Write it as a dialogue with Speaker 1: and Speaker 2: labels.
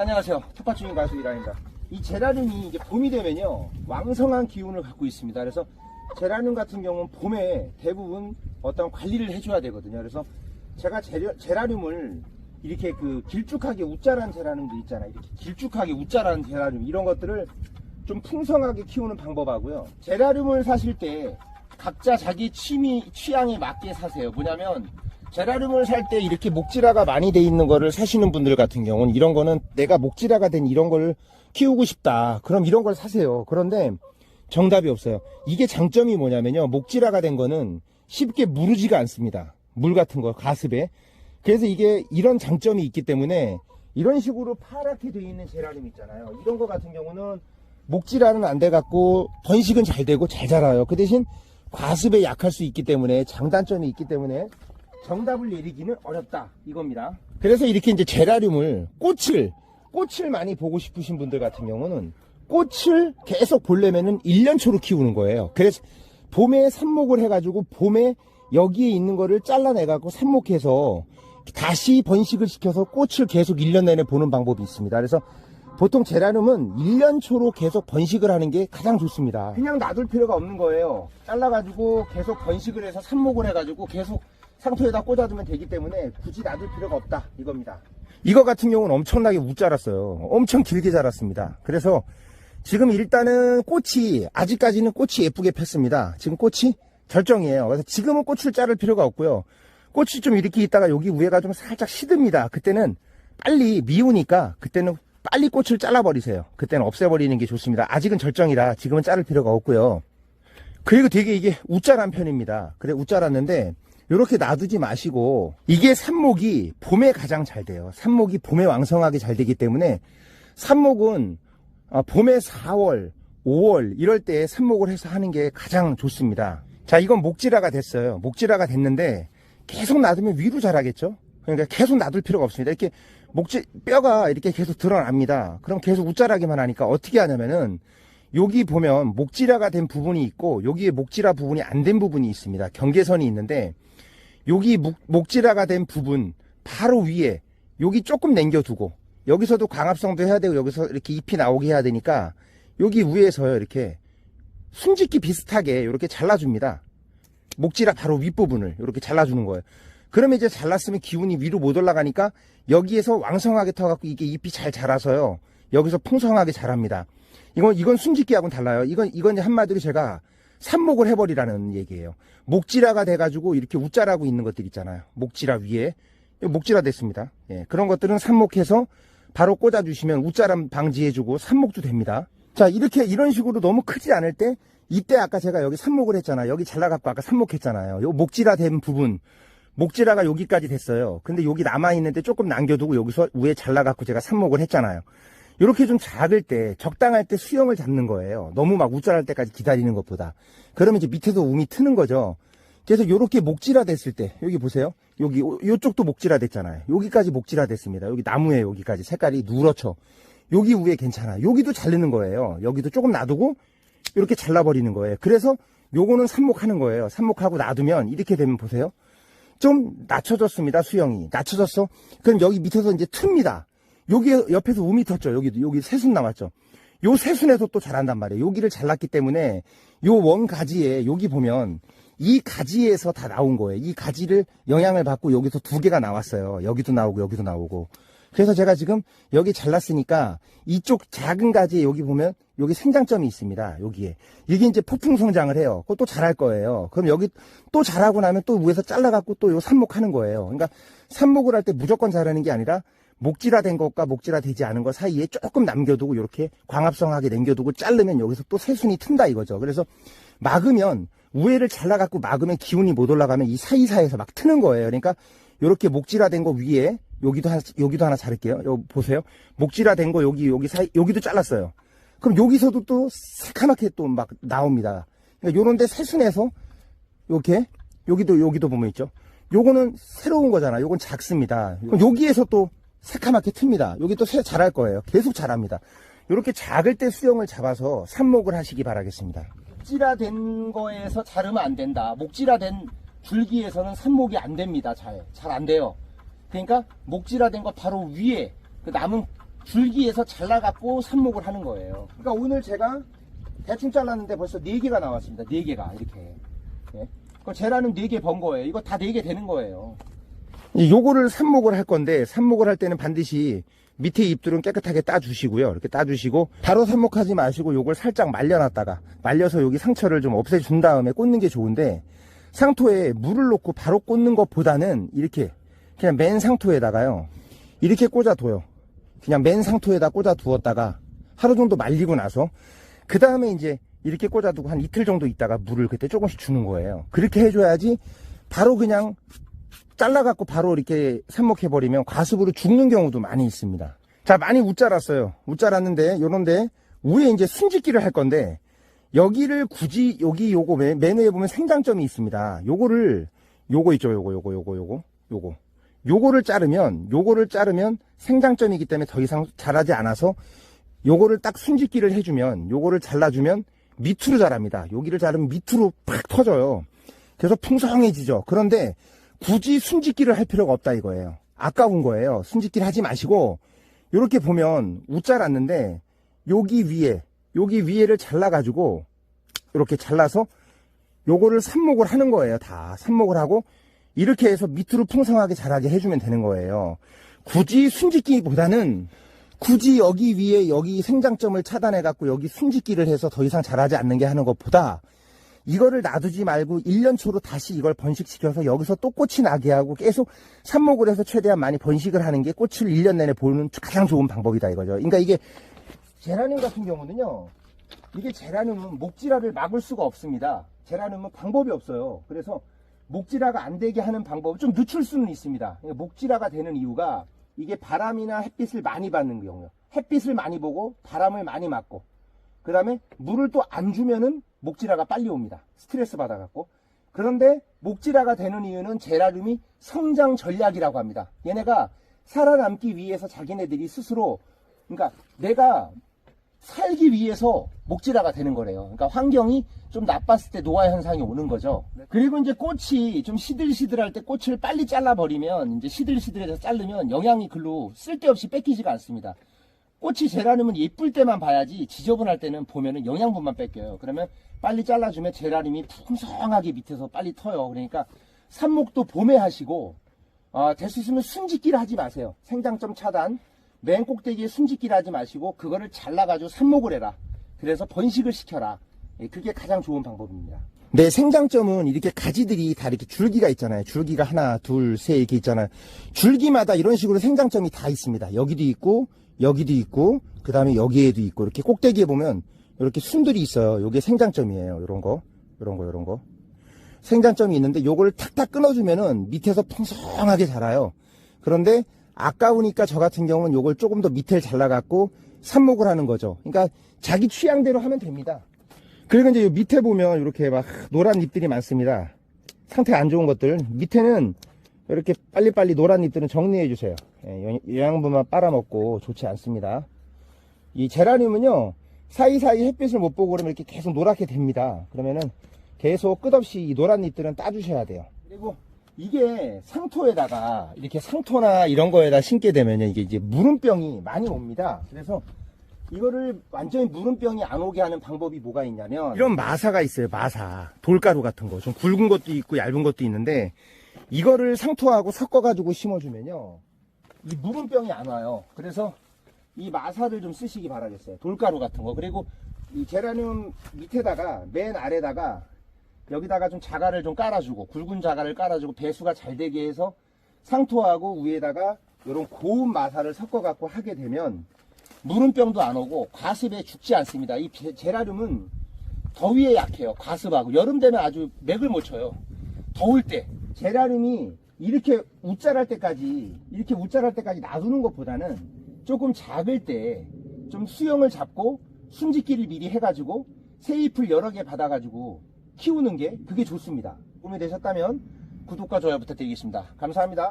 Speaker 1: 안녕하세요. 텃밭주인 가수 이라입니다. 이 제라늄이 이제 봄이 되면요 왕성한 기운을 갖고 있습니다. 그래서 제라늄 같은 경우는 봄에 대부분 어떤 관리를 해줘야 되거든요. 그래서 제가 제라, 제라늄을 이렇게 그 길쭉하게 웃자란 제라늄도 있잖아요. 이렇게 길쭉하게 웃자란 제라늄 이런 것들을 좀 풍성하게 키우는 방법하고요. 제라늄을 사실 때 각자 자기 취미 취향에 맞게 사세요. 뭐냐면 제라늄을 살 때 이렇게 목질화가 많이 돼 있는 거를 사시는 분들 같은 경우는 이런 거는 내가 목질화가 된 이런 걸 키우고 싶다. 그럼 이런 걸 사세요. 그런데 정답이 없어요. 이게 장점이 뭐냐면요. 목질화가 된 거는 쉽게 무르지가 않습니다. 물 같은 거, 가습에. 그래서 이게 이런 장점이 있기 때문에 이런 식으로 파랗게 돼 있는 제라늄 있잖아요. 이런 거 같은 경우는 목질화는 안 돼 갖고 번식은 잘 되고 잘 자라요. 그 대신 과습에 약할 수 있기 때문에 장단점이 있기 때문에 정답을 내리기는 어렵다 이겁니다. 그래서 이렇게 이제 제라늄을 꽃을 꽃을 많이 보고 싶으신 분들 같은 경우는 꽃을 계속 보려면은 1년 초로 키우는 거예요. 그래서 봄에 삽목을 해가지고 봄에 여기에 있는 거를 잘라내갖고 삽목해서 다시 번식을 시켜서 꽃을 계속 1년 내내 보는 방법이 있습니다. 그래서 보통 제라늄은 1년 초로 계속 번식을 하는 게 가장 좋습니다. 그냥 놔둘 필요가 없는 거예요. 잘라가지고 계속 번식을 해서 삽목을 해가지고 계속 상토에다 꽂아두면 되기 때문에 굳이 놔둘 필요가 없다 이겁니다. 이거 같은 경우는 엄청나게 못 자랐어요. 엄청 길게 자랐습니다. 그래서 지금 일단은 꽃이 아직까지는 꽃이 예쁘게 폈습니다. 지금 꽃이 결정이에요. 그래서 지금은 꽃을 자를 필요가 없고요. 꽃이 좀 이렇게 있다가 여기 위에가 좀 살짝 시듭니다. 그때는 빨리 미우니까 그때는 빨리 꽃을 잘라버리세요. 그때는 없애버리는 게 좋습니다. 아직은 절정이라 지금은 자를 필요가 없고요. 그리고 되게 이게 우짜란 편입니다. 그래 우짜랐는데 이렇게 놔두지 마시고 이게 삽목이 봄에 가장 잘 돼요. 삽목이 봄에 왕성하게 잘 되기 때문에 삽목은 아, 봄에 4월, 5월 이럴 때 삽목을 해서 하는 게 가장 좋습니다. 자, 이건 목질화가 됐어요. 목질화가 됐는데 계속 놔두면 위로 자라겠죠? 그러니까 계속 놔둘 필요가 없습니다. 이렇게 목질 뼈가 이렇게 계속 드러납니다. 그럼 계속 웃자라기만 하니까 어떻게 하냐면은 여기 보면 목질화가 된 부분이 있고 여기에 목질화 부분이 안 된 부분이 있습니다. 경계선이 있는데 여기 목, 목질화가 된 부분 바로 위에 여기 조금 남겨두고 여기서도 광합성도 해야 되고 여기서 이렇게 잎이 나오게 해야 되니까 여기 위에서요 이렇게 숨짓기 비슷하게 이렇게 잘라줍니다. 목질화 바로 윗부분을 이렇게 잘라주는 거예요. 그러면 이제 잘랐으면 기운이 위로 못 올라가니까 여기에서 왕성하게 터갖고 이게 잎이 잘 자라서요. 여기서 풍성하게 자랍니다. 이건, 이건 숨짓기하고는 달라요. 이건, 이건 한마디로 제가 삽목을 해버리라는 얘기예요. 목질화가 돼가지고 이렇게 웃자라고 있는 것들 있잖아요. 목질화 위에. 목질화 됐습니다. 예, 그런 것들은 삽목해서 바로 꽂아주시면 웃자람 방지해주고 삽목도 됩니다. 자, 이렇게 이런 식으로 너무 크지 않을 때 이때 아까 제가 여기 삽목을 했잖아요. 여기 잘라갖고 아까 삽목했잖아요. 요 목질화 된 부분. 목질화가 여기까지 됐어요. 근데 여기 남아있는데 조금 남겨두고 여기서 위에 잘라갖고 제가 삽목을 했잖아요. 이렇게 좀 작을 때, 적당할 때 수영을 잡는 거예요. 너무 막 우짤할 때까지 기다리는 것보다. 그러면 이제 밑에서 um이 트는 거죠. 그래서 이렇게 목질화 됐을 때, 여기 보세요. 여기, 요쪽도 목질화 됐잖아요. 여기까지 목질화 됐습니다. 여기 나무에 여기까지 색깔이 누렇죠. 여기 위에 괜찮아. 여기도 자르는 거예요. 여기도 조금 놔두고, 이렇게 잘라버리는 거예요. 그래서 요거는 삽목하는 거예요. 삽목하고 놔두면 이렇게 되면 보세요. 좀 낮춰졌습니다. 수영이. 낮춰졌어. 그럼 여기 밑에서 이제 틉니다. 여기 옆에서 5m 텄죠. 여기도 여기 새순 남았죠. 요 새순에서 또 자란단 말이에요. 여기를 잘랐기 때문에 요 원 가지에 여기 보면 이 가지에서 다 나온 거예요. 이 가지를 영향을 받고 여기서 두 개가 나왔어요. 여기도 나오고 여기도 나오고. 그래서 제가 지금 여기 잘랐으니까 이쪽 작은 가지에 여기 보면 여기 생장점이 있습니다. 여기에. 이게 이제 폭풍 성장을 해요. 그거 또 자랄 거예요. 그럼 여기 또 자라고 나면 또 위에서 잘라갖고 또 요 삽목하는 거예요. 그러니까 삽목을 할 때 무조건 자라는 게 아니라 목질화된 것과 목질화되지 않은 것 사이에 조금 남겨두고 이렇게 광합성하게 남겨두고 자르면 여기서 또 새순이 튼다 이거죠. 그래서 막으면 우회를 잘라갖고 막으면 기운이 못 올라가면 이 사이사이에서 막 트는 거예요. 그러니까 이렇게 목질화된 거 위에 여기도 하나 여기도 하나 자를게요. 요 보세요. 목질화된 거 여기 여기 사이 여기도 잘랐어요. 그럼 여기서도 또 새카맣게 또 막 나옵니다. 그러니까 요런데 새순에서 이렇게 여기도 여기도 보면 있죠. 요거는 새로운 거잖아. 요건 작습니다. 그럼 여기에서 또 새카맣게 틉니다. 여기 또 새 자랄 거예요. 계속 자랍니다. 이렇게 작을 때 수영을 잡아서 삽목을 하시기 바라겠습니다. 목질화된 거에서 자르면 안 된다. 목질화된 줄기에서는 삽목이 안 됩니다. 잘. 잘 안 돼요. 그러니까 목질화된 거 바로 위에 그 남은 줄기에서 잘라갖고 삽목을 하는 거예요. 그러니까 오늘 제가 대충 잘랐는데 벌써 4개가 나왔습니다. 4개가 이렇게. 예. 그럼 제라는 4개 번 거예요. 이거 다 4개 되는 거예요. 요거를 삽목을 할 건데 삽목을 할 때는 반드시 밑에 잎들은 깨끗하게 따주시고요. 이렇게 따주시고 바로 삽목하지 마시고 요걸 살짝 말려놨다가 말려서 여기 상처를 좀 없애준 다음에 꽂는 게 좋은데 상토에 물을 놓고 바로 꽂는 것보다는 이렇게 그냥 맨 상토에다가요. 이렇게 꽂아둬요. 그냥 맨 상토에다 꽂아 두었다가 하루 정도 말리고 나서 그 다음에 이제 이렇게 꽂아두고 한 이틀 정도 있다가 물을 그때 조금씩 주는 거예요. 그렇게 해줘야지 바로 그냥 잘라갖고 바로 이렇게 삽목해버리면 과습으로 죽는 경우도 많이 있습니다. 자, 많이 웃자랐어요. 웃자랐는데, 요런데, 위에 이제 순짓기를 할 건데, 여기를 굳이, 여기 요거 맨, 맨 위에 보면 생장점이 있습니다. 요거를, 요거 있죠, 요거, 요거, 요거, 요거, 요거. 요거를 자르면, 요거를 자르면 생장점이기 때문에 더 이상 자라지 않아서, 요거를 딱 순짓기를 해주면, 요거를 잘라주면 밑으로 자랍니다. 여기를 자르면 밑으로 팍 터져요. 그래서 풍성해지죠. 그런데, 굳이 순짓기를 할 필요가 없다 이거예요. 아까운 거예요. 순짓기를 하지 마시고 이렇게 보면 웃자랐는데 여기 위에 여기 위에를 잘라가지고 이렇게 잘라서 요거를 삽목을 하는 거예요. 다 삽목을 하고 이렇게 해서 밑으로 풍성하게 자라게 해주면 되는 거예요. 굳이 순짓기보다는 굳이 여기 위에 여기 생장점을 차단해 갖고 여기 순짓기를 해서 더 이상 자라지 않는 게 하는 것보다 이거를 놔두지 말고 1년 초로 다시 이걸 번식시켜서 여기서 또 꽃이 나게 하고 계속 삽목을 해서 최대한 많이 번식을 하는 게 꽃을 1년 내내 보는 가장 좋은 방법이다 이거죠. 그러니까 이게 제라늄 같은 경우는요. 이게 제라늄은 목질화를 막을 수가 없습니다. 제라늄은 방법이 없어요. 그래서 목질화가 안 되게 하는 방법을 좀 늦출 수는 있습니다. 그러니까 목질화가 되는 이유가 이게 바람이나 햇빛을 많이 받는 경우요. 햇빛을 많이 보고 바람을 많이 맞고 그 다음에 물을 또 안 주면은 목질화가 빨리 옵니다. 스트레스 받아갖고. 그런데 목질화가 되는 이유는 제라늄이 성장 전략이라고 합니다. 얘네가 살아남기 위해서 자기네들이 스스로, 그러니까 내가 살기 위해서 목질화가 되는 거래요. 그러니까 환경이 좀 나빴을 때 노화 현상이 오는 거죠. 그리고 이제 꽃이 좀 시들시들할 때 꽃을 빨리 잘라버리면 이제 시들시들해서 자르면 영양이 글로 쓸데없이 뺏기지가 않습니다. 꽃이 제라늄은 예쁠 때만 봐야지 지저분할 때는 보면은 영양분만 뺏겨요. 그러면 빨리 잘라주면 제라늄이 풍성하게 밑에서 빨리 터요. 그러니까 삽목도 봄에 하시고 아, 될 수 있으면 순짓기를 하지 마세요. 생장점 차단 맨 꼭대기에 순짓기를 하지 마시고 그거를 잘라가지고 삽목을 해라. 그래서 번식을 시켜라. 예, 그게 가장 좋은 방법입니다. 네, 생장점은 이렇게 가지들이 다 이렇게 줄기가 있잖아요. 줄기가 하나, 둘, 셋 이렇게 있잖아요. 줄기마다 이런 식으로 생장점이 다 있습니다. 여기도 있고, 여기도 있고, 그 다음에 여기에도 있고, 이렇게 꼭대기에 보면 이렇게 순들이 있어요. 요게 생장점이에요. 요런 거, 요런 거, 요런 거. 생장점이 있는데 요걸 탁탁 끊어주면은 밑에서 풍성하게 자라요. 그런데 아까우니까 저 같은 경우는 요걸 조금 더 밑을 잘라갖고 삽목을 하는 거죠. 그러니까 자기 취향대로 하면 됩니다. 그리고 이제 요 밑에 보면 이렇게 막 노란 잎들이 많습니다. 상태 안 좋은 것들 밑에는 이렇게 빨리빨리 노란 잎들은 정리해 주세요. 예, 영- 영양분만 빨아먹고 좋지 않습니다. 이 제라늄은요 사이사이 햇빛을 못 보고 그러면 이렇게 계속 노랗게 됩니다. 그러면은 계속 끝없이 이 노란 잎들은 따주셔야 돼요. 그리고 이게 상토에다가 이렇게 상토나 이런 거에다 심게 되면 이게 이제 물음병이 많이 옵니다. 그래서 이거를 완전히 물음병이 안 오게 하는 방법이 뭐가 있냐면 이런 마사가 있어요. 마사 돌가루 같은 거 좀 굵은 것도 있고 얇은 것도 있는데 이거를 상토하고 섞어가지고 심어주면요 이 물음병이 안 와요. 그래서 이 마사를 좀 쓰시기 바라겠어요. 돌가루 같은 거 그리고 이 제라늄 밑에다가 맨 아래다가 여기다가 좀 자갈을 좀 깔아주고 굵은 자갈을 깔아주고 배수가 잘 되게 해서 상토하고 위에다가 이런 고운 마사를 섞어갖고 하게 되면 물음병도 안 오고 과습에 죽지 않습니다. 이 제- 제라늄은 더위에 약해요. 과습하고 여름 되면 아주 맥을 못 쳐요. 더울 때 제라늄이 이렇게 웃자랄 때까지 이렇게 웃자랄 때까지 놔두는 것보다는 조금 작을 때 좀 수영을 잡고 순짓기를 미리 해가지고 새잎을 여러 개 받아가지고 키우는 게 그게 좋습니다. 도움이 되셨다면 구독과 좋아요 부탁드리겠습니다. 감사합니다.